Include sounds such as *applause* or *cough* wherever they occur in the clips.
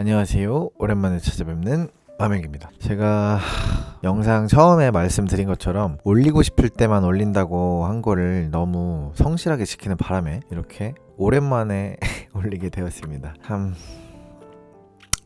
안녕하세요. 오랜만에 찾아뵙는 마명입니다. 제가 영상 처음에 말씀드린 것처럼 올리고 싶을 때만 올린다고 한 거를 너무 성실하게 지키는 바람에 이렇게 오랜만에 *laughs* 올리게 되었습니다. 참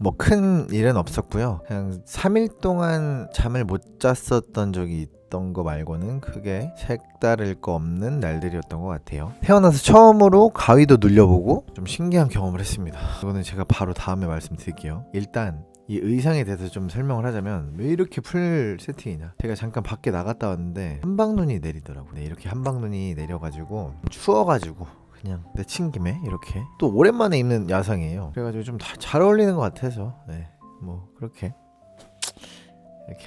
뭐큰 일은 없었고요. 그냥 3일 동안 잠을 못 잤었던 적이 있던 거 말고는 크게 색다를 거 없는 날들이었던 것 같아요. 태어나서 처음으로 가위도 눌려보고 좀 신기한 경험을 했습니다. 이거는 제가 바로 다음에 말씀드릴게요. 일단 이 의상에 대해서 좀 설명을 하자면 왜 이렇게 풀 세팅이냐 제가 잠깐 밖에 나갔다 왔는데 한방눈이 내리더라고요 네, 이렇게 한방눈이 내려가지고 추워가지고 그냥 내친 김에 이렇게 또 오랜만에 입는 야상이에요 그래가지고 좀 잘 어울리는 것 같아서 네 뭐 그렇게 이렇게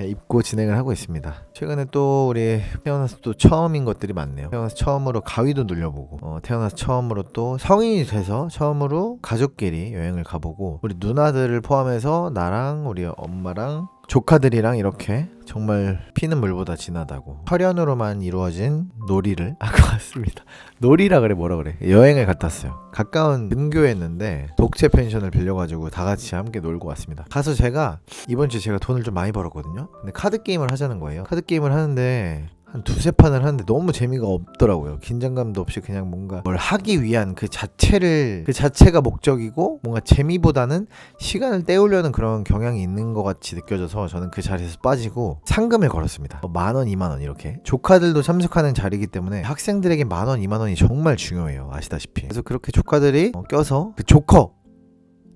입고 진행을 하고 있습니다. 최근에 또 우리 태어나서 또 처음인 것들이 많네요. 태어나서 처음으로 가위도 눌려보고, 어, 태어나서 처음으로 또 성인이 돼서 처음으로 가족끼리 여행을 가보고, 우리 누나들을 포함해서 나랑 우리 엄마랑 조카들이랑 이렇게 정말 피는 물보다 진하다고 혈연으로만 이루어진 놀이를 *laughs* 하고 왔습니다. 놀이라 그래 뭐라 그래 여행을 갔다 왔어요. 가까운 근교였는데 독채 펜션을 빌려가지고 다 같이 함께 놀고 왔습니다. 가서 제가 이번 주에 제가 돈을 좀 많이 벌었거든요. 근데 카드 게임을 하자는 거예요. 카드 게임을 하는데 한 두세 판을 하는데 너무 재미가 없더라고요. 긴장감도 없이 그냥 뭔가 뭘 하기 위한 그 자체를 그 자체가 목적이고 뭔가 재미보다는 시간을 때우려는 그런 경향이 있는 것 같이 느껴져서 저는 그 자리에서 빠지고 상금을 걸었습니다. 뭐만 원, 이만 원 이렇게 조카들도 참석하는 자리이기 때문에 학생들에게 만 원, 이만 원이 정말 중요해요. 아시다시피. 그래서 그렇게 조카들이 어, 껴서 그 조커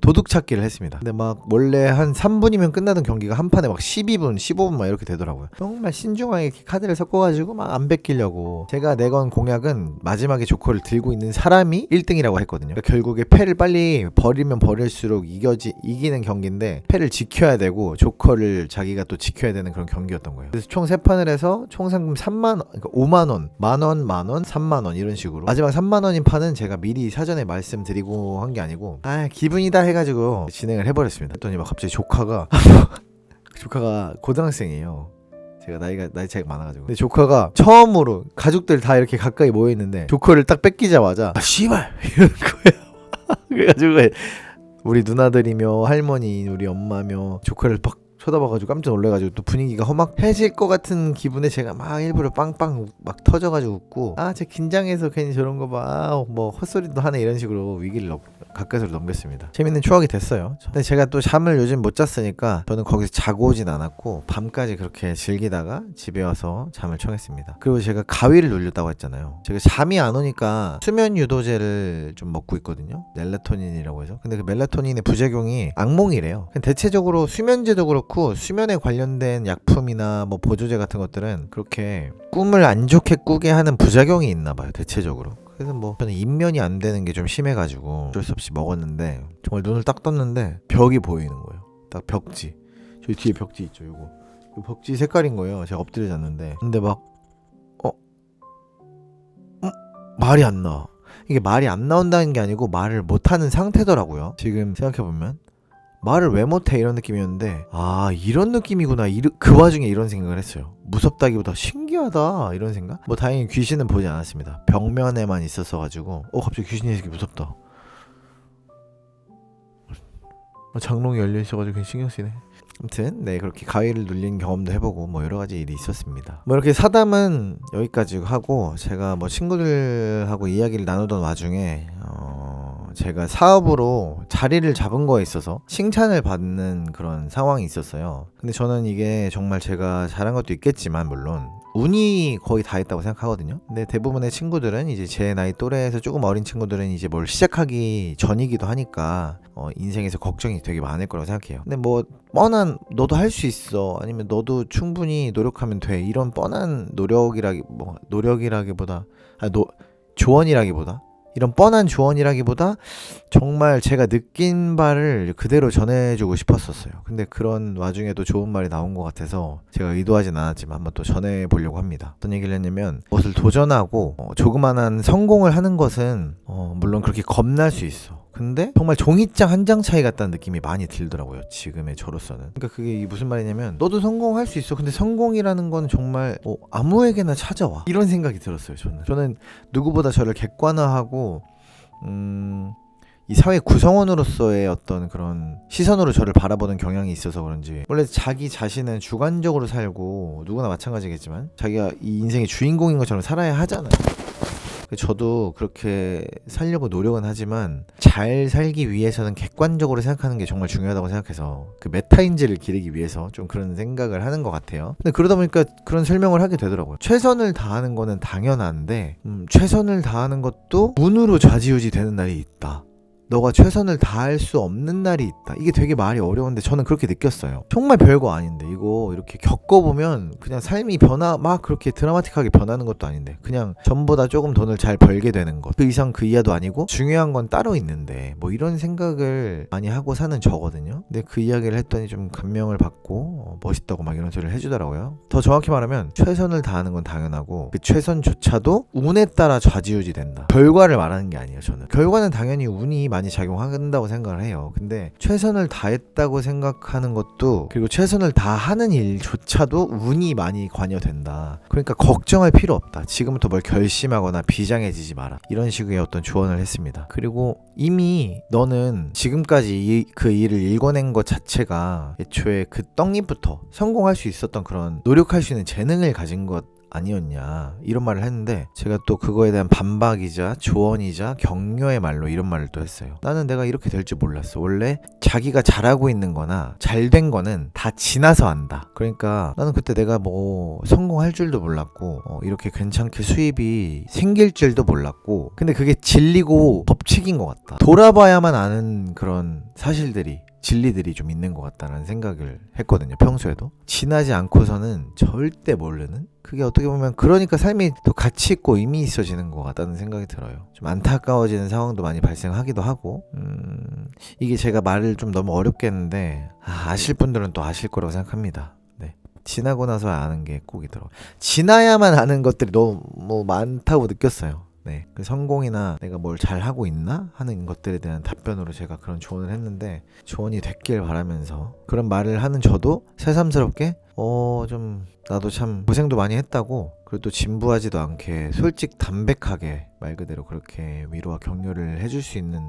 도둑 찾기를 했습니다. 근데 막 원래 한 3분이면 끝나던 경기가 한 판에 막 12분, 15분 막 이렇게 되더라고요. 정말 신중하게 카드를 섞어가지고 막 안 뺏기려고 제가 내건 공약은 마지막에 조커를 들고 있는 사람이 1등이라고 했거든요. 그러니까 결국에 패를 빨리 버리면 버릴수록 이겨지 이기는 경기인데 패를 지켜야 되고 조커를 자기가 또 지켜야 되는 그런 경기였던 거예요. 그래서 총세 판을 해서 총 상금 3만 원, 그러니까 5만 원, 만 원, 만 원, 3만 원 이런 식으로 마지막 3만 원인 판은 제가 미리 사전에 말씀드리고 한 게 아니고 아 기분이다 해 가지고 진행을 해버렸습니다. 했더니 막 갑자기 조카가 *laughs* 조카가 고등학생이에요. 제가 나이가 나이 차이가 많아가지고. 근데 조카가 처음으로 가족들 다 이렇게 가까이 모여 있는데 조커를 딱 뺏기자마자 아 씨발 *laughs* 이런 거야. *laughs* 그래가지고 우리 누나들이며 할머니, 우리 엄마며 조카를 막 쳐다봐가지고 깜짝 놀래가지고 또 분위기가 험악해질 것 같은 기분에 제가 막 일부러 빵빵 막 터져가지고 웃고 아 제 긴장해서 괜히 저런 거봐뭐 헛소리도 하네 이런 식으로 위기를 넘, 가까이서 넘겼습니다. 재밌는 추억이 됐어요. 근데 제가 또 잠을 요즘 못 잤으니까 저는 거기서 자고 오진 않았고 밤까지 그렇게 즐기다가 집에 와서 잠을 청했습니다. 그리고 제가 가위를 눌렸다고 했잖아요. 제가 잠이 안 오니까 수면 유도제를 좀 먹고 있거든요. 멜라토닌이라고 해서. 근데 그 멜라토닌의 부작용이 악몽이래요. 대체적으로 수면제도 그렇고 그렇고 수면에 관련된 약품이나 뭐 보조제 같은 것들은 그렇게 꿈을 안 좋게 꾸게 하는 부작용이 있나 봐요 대체적으로. 그래서 뭐 저는 입면이 안 되는 게 좀 심해가지고 어쩔 수 없이 먹었는데 정말 눈을 딱 떴는데 벽이 보이는 거예요. 딱 벽지. 저기 뒤에 벽지 있죠 요거. 요 벽지 색깔인 거예요. 제가 엎드려 잤는데. 근데 막 어? 음? 말이 안 나와 이게 말이 안 나온다는 게 아니고 말을 못하는 상태더라고요. 지금 생각해보면 말을 왜 못해? 이런 느낌이었는데 아 이런 느낌이구나. 이르, 그 와중에 이런 생각을 했어요. 무섭다기보다 신기하다. 이런 생각? 뭐 다행히 귀신은 보지 않았습니다. 벽면에만 있었어 가지고 어 갑자기 귀신이 이렇게 무섭다. 어, 장롱이 열려 있어가지고 그냥 신경 쓰네. 아무튼 네 그렇게 가위를 눌린 경험도 해보고 뭐 여러 가지 일이 있었습니다. 뭐 이렇게 사담은 여기까지 하고 제가 뭐 친구들하고 이야기를 나누던 와중에 어 제가 사업으로 자리를 잡은 거에 있어서 칭찬을 받는 그런 상황이 있었어요. 근데 저는 이게 정말 제가 잘한 것도 있겠지만 물론 운이 거의 다 있다고 생각하거든요. 근데 대부분의 친구들은 이제 제 나이 또래에서 조금 어린 친구들은 이제 뭘 시작하기 전이기도 하니까 어, 인생에서 걱정이 되게 많을 거라고 생각해요. 근데 뭐 뻔한 너도 할 수 있어 아니면 너도 충분히 노력하면 돼 이런 뻔한 노력이라기 뭐 노력이라기보다 아, 노 조언이라기보다 이런 뻔한 조언이라기보다 정말 제가 느낀 바를 그대로 전해주고 싶었었어요. 근데 그런 와중에도 좋은 말이 나온 것 같아서 제가 의도하진 않았지만 한번 또 전해보려고 합니다. 어떤 얘기를 했냐면 무엇을 도전하고 어, 조그만한 성공을 하는 것은 어, 물론 그렇게 겁날 수 있어. 근데 정말 종이장 한 장 차이 같다는 느낌이 많이 들더라고요. 지금의 저로서는. 그러니까 그게 무슨 말이냐면 너도 성공할 수 있어. 근데 성공이라는 건 정말 어, 아무에게나 찾아와. 이런 생각이 들었어요. 저는. 저는 누구보다 저를 객관화하고 음 이 사회 구성원으로서의 어떤 그런 시선으로 저를 바라보는 경향이 있어서 그런지 원래 자기 자신은 주관적으로 살고 누구나 마찬가지겠지만 자기가 이 인생의 주인공인 것처럼 살아야 하잖아요. 저도 그렇게 살려고 노력은 하지만 잘 살기 위해서는 객관적으로 생각하는 게 정말 중요하다고 생각해서 그 메타인지를 기르기 위해서 좀 그런 생각을 하는 것 같아요. 근데 그러다 보니까 그런 설명을 하게 되더라고요. 최선을 다하는 거는 당연한데 음, 최선을 다하는 것도 운으로 좌지우지 되는 날이 있다. 너가 최선을 다할 수 없는 날이 있다. 이게 되게 말이 어려운데 저는 그렇게 느꼈어요. 정말 별거 아닌데 이거 이렇게 겪어보면 그냥 삶이 변화 막 그렇게 드라마틱하게 변하는 것도 아닌데 그냥 전보다 조금 돈을 잘 벌게 되는 것. 그 이상 그 이하도 아니고 중요한 건 따로 있는데 뭐 이런 생각을 많이 하고 사는 저거든요. 근데 그 이야기를 했더니 좀 감명을 받고 어, 멋있다고 막 이런 소리를 해주더라고요. 더 정확히 말하면 최선을 다하는 건 당연하고 그 최선조차도 운에 따라 좌지우지 된다. 결과를 말하는 게 아니에요. 저는 결과는 당연히 운이 많이 작용한다고 생각을 해요. 근데 최선을 다했다고 생각하는 것도 그리고 최선을 다하는 일조차도 운이 많이 관여된다. 그러니까 걱정할 필요 없다. 지금부터 뭘 결심하거나 비장해지지 마라. 이런 식의 어떤 조언을 했습니다. 그리고 이미 너는 지금까지 이, 그 일을 읽어낸 것 자체가 애초에 그 떡잎부터 성공할 수 있었던 그런 노력할 수 있는 재능을 가진 것 아니었냐 이런 말을 했는데 제가 또 그거에 대한 반박이자 조언이자 격려의 말로 이런 말을 또 했어요. 나는 내가 이렇게 될 줄 몰랐어. 원래 자기가 잘하고 있는 거나 잘 된 거는 다 지나서 안다. 그러니까 나는 그때 내가 뭐 성공할 줄도 몰랐고 어, 이렇게 괜찮게 수입이 생길 줄도 몰랐고 근데 그게 진리고 법칙인 것 같다. 돌아봐야만 아는 그런 사실들이 진리들이 좀 있는 것 같다는 생각을 했거든요 평소에도. 지나지 않고서는 절대 모르는? 그게 어떻게 보면 그러니까 삶이 더 가치 있고 의미 있어지는 것 같다는 생각이 들어요. 좀 안타까워지는 상황도 많이 발생하기도 하고. 음, 이게 제가 말을 좀 너무 어렵게 했는데 아, 아실 분들은 또 아실 거라고 생각합니다. 네. 지나고 나서 아는 게 꼭이더라고요. 지나야만 아는 것들이 너무 많다고 느꼈어요 네. 그 성공이나 내가 뭘 잘하고 있나 하는 것들에 대한 답변으로 제가 그런 조언을 했는데 조언이 됐길 바라면서 그런 말을 하는 저도 새삼스럽게 어 좀 나도 참 고생도 많이 했다고 그리고 또 진부하지도 않게 솔직 담백하게 말 그대로 그렇게 위로와 격려를 해줄 수 있는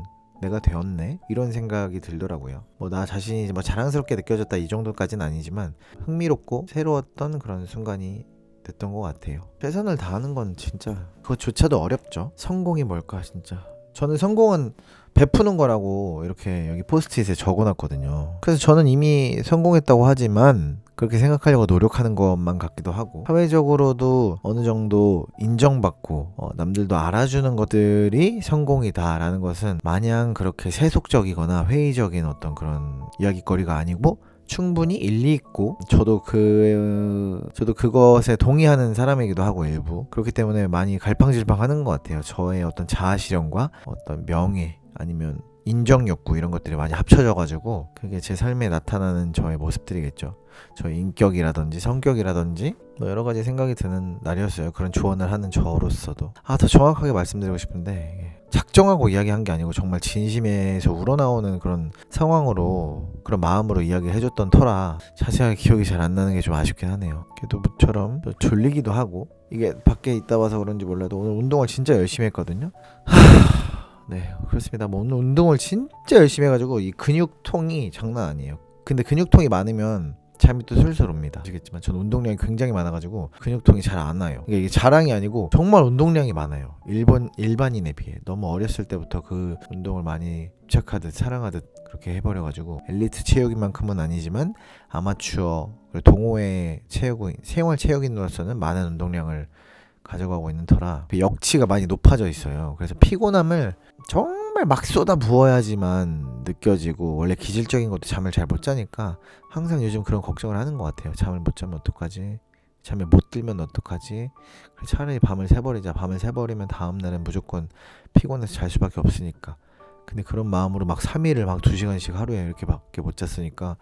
내가 되었네 이런 생각이 들더라고요 뭐 나 자신이 뭐 자랑스럽게 느껴졌다 이 정도까지는 아니지만 흥미롭고 새로웠던 그런 순간이 됐던 것 같아요. 최선을 다하는 건 진짜 그것조차도 어렵죠. 성공이 뭘까 진짜. 저는 성공은 베푸는 거라고 이렇게 여기 포스트잇에 적어놨거든요. 그래서 저는 이미 성공했다고 하지만 그렇게 생각하려고 노력하는 것만 같기도 하고 사회적으로도 어느 정도 인정받고 어, 남들도 알아주는 것들이 성공이다라는 것은 마냥 그렇게 세속적이거나 회의적인 어떤 그런 이야기거리가 아니고 충분히 일리 있고 저도 그 저도 그것에 동의하는 사람이기도 하고 일부 그렇기 때문에 많이 갈팡질팡하는 것 같아요. 저의 어떤 자아 실현과 어떤 명예 아니면 인정 욕구 이런 것들이 많이 합쳐져 가지고 그게 제 삶에 나타나는 저의 모습들이겠죠. 저의 인격이라든지 성격이라든지 뭐 여러 가지 생각이 드는 날이었어요. 그런 조언을 하는 저로서도 아 더 정확하게 말씀드리고 싶은데 작정하고 이야기한 게 아니고 정말 진심에서 우러나오는 그런 상황으로 그런 마음으로 이야기를 해줬던 터라 자세하게 기억이 잘 안 나는 게 좀 아쉽긴 하네요. 걔도처럼 졸리기도 하고 이게 밖에 있다 와서 그런지 몰라도 오늘 운동을 진짜 열심히 했거든요. 하... 네 그렇습니다. 뭐 오늘 운동을 진짜 열심히 해가지고 이 근육통이 장난 아니에요. 근데 근육통이 많으면 잠이 또 슬슬 옵니다. 아시겠지만 저는 운동량이 굉장히 많아가지고 근육통이 잘안 와요. 이게 자랑이 아니고 정말 운동량이 많아요. 일본 일반인에 비해 너무 어렸을 때부터 그 운동을 많이 집착하듯 사랑하듯 그렇게 해버려가지고 엘리트 체육인만큼은 아니지만 아마추어 동호회 체육인 생활 체육인으로서는 많은 운동량을 가져가고 있는 터라 그 역치가 많이 높아져 있어요. 그래서 피곤함을 정말 막 쏟아 부어야지만 느껴지고 원래 기질적인 것도 잠을 잘 못 자니까 항상 요즘 그런 걱정을 하는 것 같아요. 잠을 못 자면 어떡하지? 잠에 못 들면 어떡하지? 차라리 밤을 새버리자. 밤을 새버리면 다음 날은 무조건 피곤해서 잘 수밖에 없으니까. 근데 그런 마음으로 막 3일을 막 2시간씩 하루에 이렇게밖에 못 잤으니까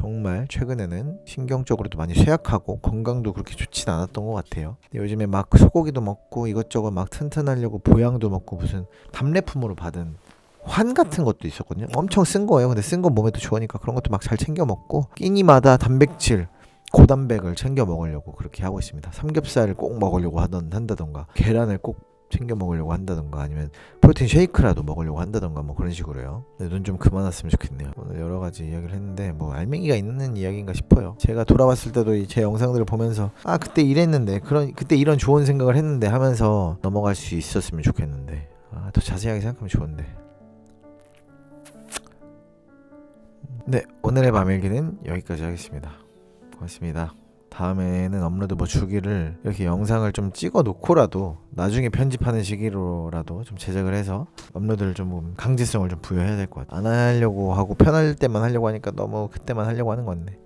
정말 최근에는 신경적으로도 많이 쇠약하고 건강도 그렇게 좋진 않았던 것 같아요. 요즘에 막 소고기도 먹고 이것저것 막 튼튼하려고 보양도 먹고 무슨 답례품으로 받은 환 같은 것도 있었거든요. 엄청 쓴 거예요. 근데 쓴거 몸에도 좋으니까 그런 것도 막 잘 챙겨 먹고 끼니마다 단백질 고단백을 챙겨 먹으려고 그렇게 하고 있습니다. 삼겹살을 꼭 먹으려고 하던 한다던가 계란을 꼭 챙겨 먹으려고 한다던가 아니면 프로틴 쉐이크라도 먹으려고 한다던가 뭐 그런 식으로요. 눈 좀 그만 왔으면 좋겠네요. 오늘 여러 가지 이야기를 했는데 뭐 알맹이가 있는 이야기인가 싶어요. 제가 돌아봤을 때도 이 제 영상들을 보면서 아 그때 이랬는데 그런 그때 이런 좋은 생각을 했는데 하면서 넘어갈 수 있었으면 좋겠는데 아, 더 자세하게 생각하면 좋은데. 네 오늘의 밤일기는 여기까지 하겠습니다. 고맙습니다. 다음에는 업로드 뭐 주기를 이렇게 영상을 좀 찍어 놓고라도 나중에 편집하는 시기로라도 좀 제작을 해서 업로드를 좀 강제성을 좀 부여해야 될 것 같아요. 안 하려고 하고 편할 때만 하려고 하니까 너무 그때만 하려고 하는 건데.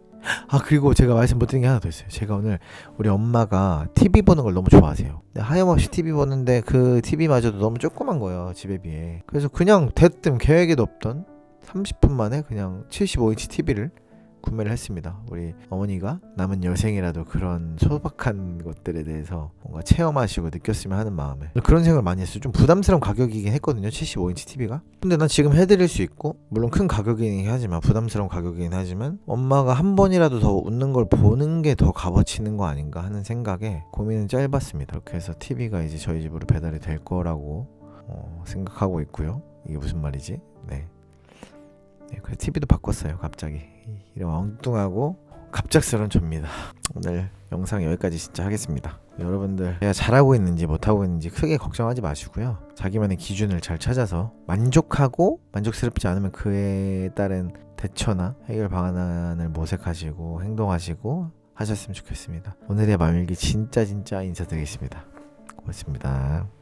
아 그리고 제가 말씀 못 드린 게 하나 더 있어요. 제가 오늘 우리 엄마가 TV 보는 걸 너무 좋아하세요. 하염없이 TV 보는데 그 TV마저도 너무 조그만 거예요 집에 비해. 그래서 그냥 대뜸 계획에도 없던 30분 만에 그냥 75인치 TV를 구매를 했습니다. 우리 어머니가 남은 여생이라도 그런 소박한 것들에 대해서 뭔가 체험하시고 느꼈으면 하는 마음에 그런 생각을 많이 했어요. 좀 부담스러운 가격이긴 했거든요. 75인치 TV가. 근데 난 지금 해드릴 수 있고 물론 큰 가격이긴 하지만 부담스러운 가격이긴 하지만 엄마가 한 번이라도 더 웃는 걸 보는 게 더 값어치는 거 아닌가 하는 생각에 고민은 짧았습니다. 그렇게 해서 TV가 이제 저희 집으로 배달이 될 거라고 어, 생각하고 있고요. 이게 무슨 말이지? 네. 네, 그래서 TV도 바꿨어요. 갑자기 이런 엉뚱하고 갑작스러운 접니다. 오늘 영상 여기까지 진짜 하겠습니다. 여러분들 제가 잘하고 있는지 못하고 있는지 크게 걱정하지 마시고요. 자기만의 기준을 잘 찾아서 만족하고 만족스럽지 않으면 그에 따른 대처나 해결 방안을 모색하시고 행동하시고 하셨으면 좋겠습니다. 오늘의 마밀기 진짜 진짜 인사드리겠습니다. 고맙습니다.